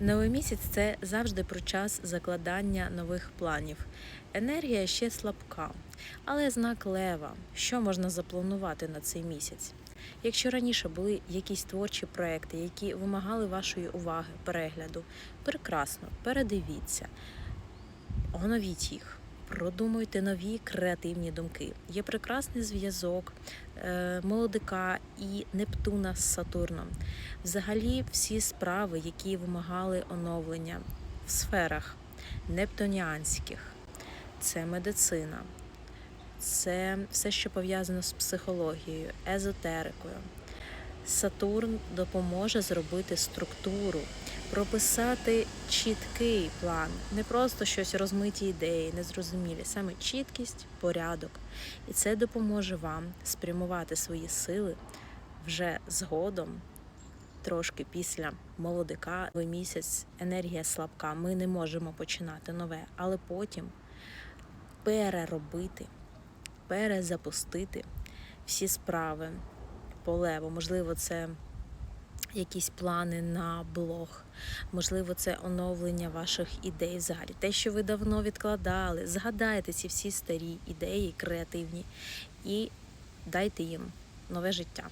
Новий місяць це завжди про час закладання нових планів. Енергія ще слабка, але знак лева. Що можна запланувати на цей місяць? Якщо раніше були якісь творчі проекти, які вимагали вашої уваги, перегляду, прекрасно, передивіться, оновіть їх. Продумуйте нові креативні думки. Є прекрасний зв'язок е, молодика і Нептуна з Сатурном. Взагалі, всі справи, які вимагали оновлення в сферах нептуніанських, це медицина, це все, що пов'язано з психологією, езотерикою. Сатурн допоможе зробити структуру, прописати чіткий план, не просто щось розмиті ідеї, незрозумілі, саме чіткість, порядок. І це допоможе вам спрямувати свої сили вже згодом трошки після молодика, новий місяць, енергія слабка. Ми не можемо починати нове, але потім переробити, перезапустити всі справи по леву. Можливо, це якісь плани на блог, можливо, це оновлення ваших ідей взагалі. Те, що ви давно відкладали, згадайте ці всі старі ідеї, креативні, і дайте їм нове життя.